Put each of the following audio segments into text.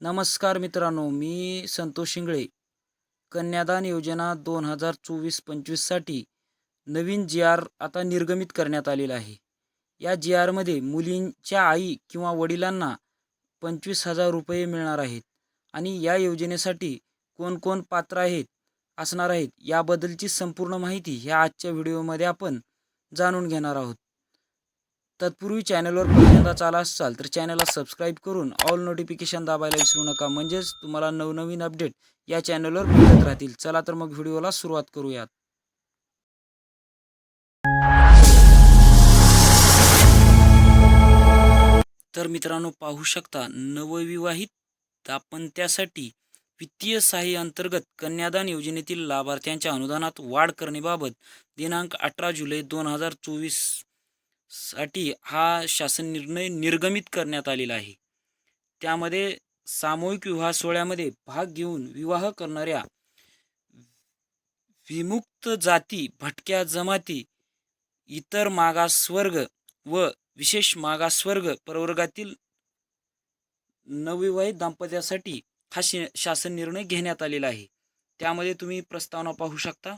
नमस्कार मित्रांनो मी संतोष शिंगळे. कन्यादान योजना दोन हजार चोवीस पंचवीससाठी नवीन जी आर आता निर्गमित करण्यात आलेला आहे. या जी आरमध्ये मुलींच्या आई किंवा वडिलांना पंचवीस हजार रुपये मिळणार आहेत आणि या योजनेसाठी कोण कोण पात्र आहेत असणार आहेत याबद्दलची संपूर्ण माहिती ह्या आजच्या व्हिडिओमध्ये आपण जाणून घेणार आहोत. तत्पूर्वी चॅनलवर पहिल्यांदाच आला असाल तर चॅनलला सबस्क्राईब करून ऑल नोटिफिकेशन दाबायला विसरू नका. म्हणजेच तुम्हाला नवनवीन अपडेट या चॅनलवर मिळत राहतील. चला तर मग व्हिडिओला सुरुवात करूयात. तर मित्रांनो पाहू शकता नवविवाहित दाम्पत्यासाठी वित्तीय सहाय्य अंतर्गत कन्यादान योजनेतील लाभार्थ्यांच्या अनुदानात वाढ करण्याबाबत दिनांक अठरा जुलै दोन हजार चोवीस साठी हा शासन निर्णय निर्गमित करण्यात आलेला आहे. त्यामध्ये सामूहिक विवाह सोहळ्यामध्ये भाग घेऊन विवाह करणाऱ्या विमुक्त जाती भटक्या जमाती इतर मागासवर्ग व विशेष मागासवर्ग प्रवर्गातील नवविवाहित दाम्पत्यासाठी हा शि शासन निर्णय घेण्यात आलेला आहे. त्यामध्ये तुम्ही प्रस्तावना पाहू शकता.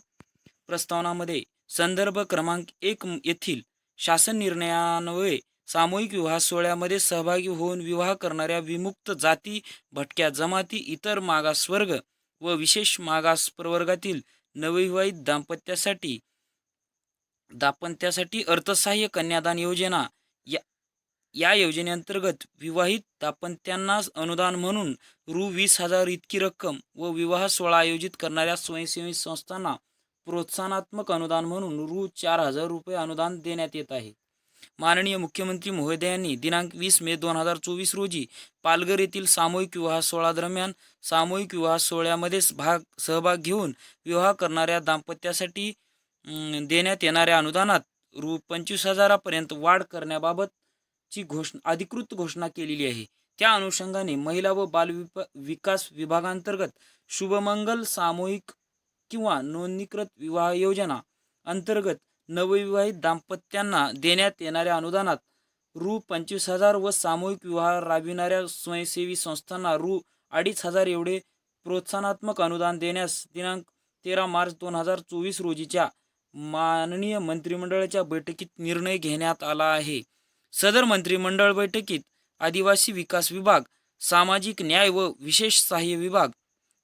प्रस्तावनामध्ये संदर्भ क्रमांक एक येथील शासन निर्णयान्वये सामूहिक विवाह सोहळ्यामध्ये सहभागी होऊन विवाह करणाऱ्या विमुक्त जाती भटक्या जमाती इतर मागासवर्ग व विशेष मागास प्रवर्गातील नवविवाहित दाम्पत्यासाठी दाम्पत्यासाठी अर्थसहाय्य कन्यादान योजना या या योजनेअंतर्गत विवाहित दाम्पत्यांना अनुदान म्हणून रु. वीस हजार इतकी रक्कम व विवाह सोहळा आयोजित करणाऱ्या स्वयंसेवी संस्थांना प्रोत्साहनात्मक अनुदान म्हणून रु चार हजार रुपये अनुदान देण्यात येत आहे. माननीय मुख्यमंत्री महोदयांनी दिनांक वीस मे दोन हजार चोवीस रोजी पालघर येथील सामूहिक विवाह सोहळा दरम्यान सामूहिक विवाह सोहळ्यामध्ये भाग सहभाग घेऊन विवाह करणाऱ्या दाम्पत्यासाठी देण्यात येणाऱ्या अनुदानात रु. पंचवीस हजारापर्यंत वाढ करण्याबाबतची घोषणा अधिकृत घोषणा केलेली आहे. त्या अनुषंगाने महिला व बाल विकास विभागांतर्गत शुभमंगल सामूहिक किंवा नोंदणीकृत विवाह योजना अंतर्गत नवविवाहित दाम्पत्यांना देण्यात येणाऱ्या अनुदानात रु. पंचवीस हजार व सामूहिक विवाह राबविणाऱ्या स्वयंसेवी संस्थांना रु. अडीच हजार एवढे प्रोत्साहनात्मक अनुदान देण्यास दिनांक तेरा मार्च दोन हजार चोवीस रोजीच्या माननीय मंत्रिमंडळाच्या बैठकीत निर्णय घेण्यात आला आहे. सदर मंत्रिमंडळ बैठकीत आदिवासी विकास विभाग सामाजिक न्याय व विशेष सहाय्य विभाग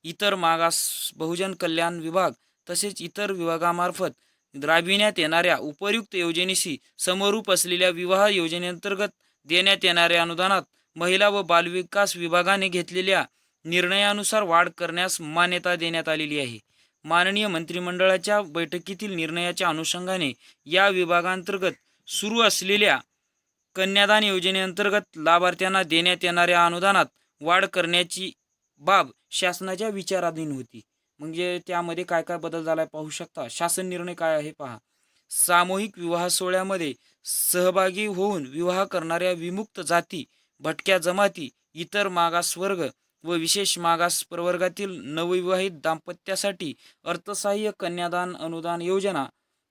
इतर मागास बहुजन कल्याण विभाग तसेच इतर विभागामार्फत राबविण्यात येणाऱ्या उपयुक्त योजनेशी समरूप असलेल्या विवाह योजनेअंतर्गत देण्यात येणाऱ्या अनुदानात महिला व बालविकास विभागाने घेतलेल्या निर्णयानुसार वाढ करण्यास मान्यता देण्यात आलेली आहे. माननीय मंत्रिमंडळाच्या बैठकीतील निर्णयाच्या अनुषंगाने या विभागांतर्गत सुरू असलेल्या कन्यादान योजनेअंतर्गत लाभार्थ्यांना देण्यात येणाऱ्या अनुदानात वाढ करण्याची बाब शासनाच्या विचाराधीन होती. म्हणजे त्यामध्ये काय काय बदल झालाय पाहू शकता? शासन निर्णय काय आहे पहा. सामूहिक विवाह सोहळ्यामध्ये सहभागी होऊन विवाह करणाऱ्या विमुक्त जाती भटक्या जमाती इतर मागासवर्ग व विशेष मागास प्रवर्गातील नवविवाहित दाम्पत्यासाठी अर्थसहाय्य कन्यादान अनुदान योजना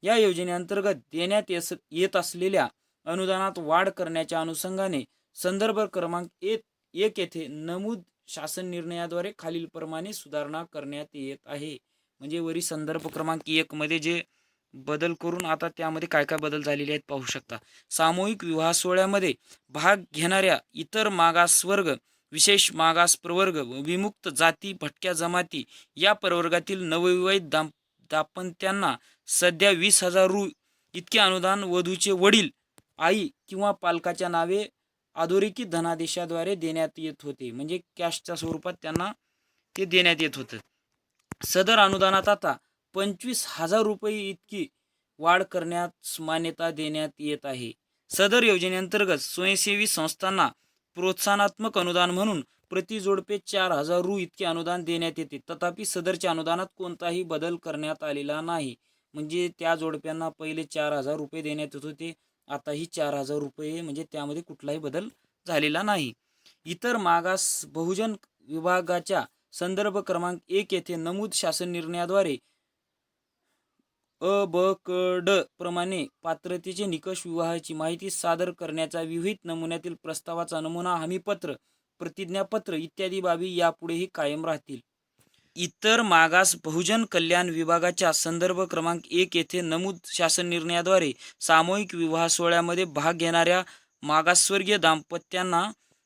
या योजनेअंतर्गत देण्यात येस येत असलेल्या अनुदानात वाढ करण्याच्या अनुषंगाने संदर्भ क्रमांक एक एक येथे नमूद शासन निर्णयाद्वारे खालीलप्रमाणे सुधारणा करण्यात येत आहे. म्हणजे वरी संदर्भ क्रमांक एक मध्ये जे बदल करून आता त्यामध्ये काय काय बदल झालेले आहेत पाहू शकता. सामूहिक विवाह सोहळ्यामध्ये भाग घेणाऱ्या इतर मागासवर्ग विशेष मागास प्रवर्ग व विमुक्त जाती भटक्या जमाती या प्रवर्गातील नवविवाहित दाम दाम्पत्यांना सध्या वीस हजार रु इतके अनुदान वधूचे वडील आई किंवा पालकाच्या नावे अधोरेखित धनादेशाद्वारे देण्यात येत होते. म्हणजे कॅशच्या स्वरूपात त्यांना ते देण्यात येत होतं. सदर अनुदानात आता पंचवीस हजार रुपये इतकी वाढ करण्यास मान्यता देण्यात येत आहे. सदर योजनेअंतर्गत स्वयंसेवी संस्थांना प्रोत्साहनात्मक अनुदान म्हणून प्रति जोडपे चार हजार रु इतके अनुदान देण्यात येते. तथापि सदरच्या अनुदानात कोणताही बदल करण्यात आलेला नाही. म्हणजे त्या जोडप्यांना पहिले चार हजार रुपये देण्यात येत होते. आताही चार हजार रुपये म्हणजे त्यामध्ये कुठलाही बदल झालेला नाही. इतर मागास बहुजन विभागाच्या संदर्भ क्रमांक एक येथे नमूद शासन निर्णयाद्वारे अ ब क ड प्रमाणे पात्रतेचे निकष विवाहाची माहिती सादर करण्याचा विविध नमुन्यातील प्रस्तावाचा नमुना हमीपत्र प्रतिज्ञापत्र इत्यादी बाबी यापुढेही कायम राहतील. इतर मागास बहुजन कल्याण विभागाच्या संदर्भ क्रमांक एक येथे नमूद शासन निर्णयाद्वारे सामूहिक विवाह सोहळ्यामध्ये भाग घेणाऱ्या मागासवर्गीय दाम्पत्यांना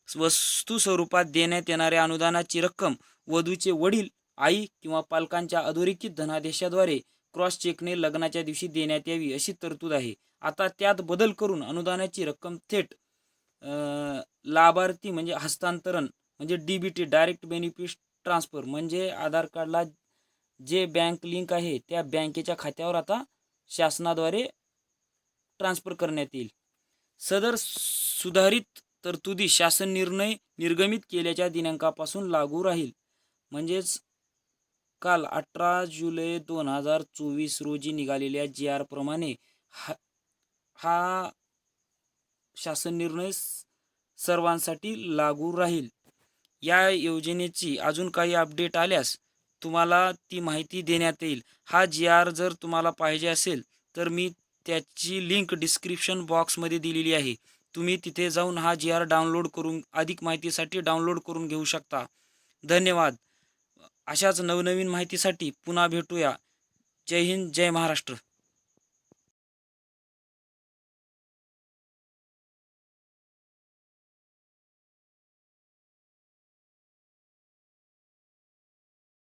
वस्तू स्वरूपात देण्यात येणाऱ्या अनुदानाची रक्कम वधूचे वडील आई किंवा पालकांच्या अधोरेखित धनादेशाद्वारे क्रॉस चेकने लग्नाच्या दिवशी देण्यात यावी अशी तरतूद आहे. आता त्यात बदल करून अनुदानाची रक्कम थेट लाभार्थी म्हणजे हस्तांतरण म्हणजे D B T direct benefit transfer म्हणजे आधार कार्डला जे बँक लिंक आहे त्या बँकेच्या खात्यावर आता शासनाद्वारे ट्रान्सफर करण्यात येईल. सदर सुधारित तरतुदी शासन निर्णय निर्गमित केल्याच्या दिनांकापासून लागू राहील. म्हणजेच काल अठरा जुलै दोन हजार चोवीस रोजी निघालेल्या जी आर प्रमाणे हा हा शासन निर्णय स- सर्वांसाठी लागू राहील. या योजनेची अजून काही अपडेट आल्यास तुम्हाला ती माहिती देण्यात येईल. हा जी आर जर तुम्हाला पाहिजे असेल तर मी त्याची लिंक डिस्क्रिप्शन बॉक्समध्ये दिलेली आहे. तुम्ही तिथे जाऊन हा जी आर डाउनलोड करून अधिक माहितीसाठी डाउनलोड करून घेऊ शकता. धन्यवाद. अशाच नवनवीन माहितीसाठी पुन्हा भेटूया. जय हिंद जय महाराष्ट्र.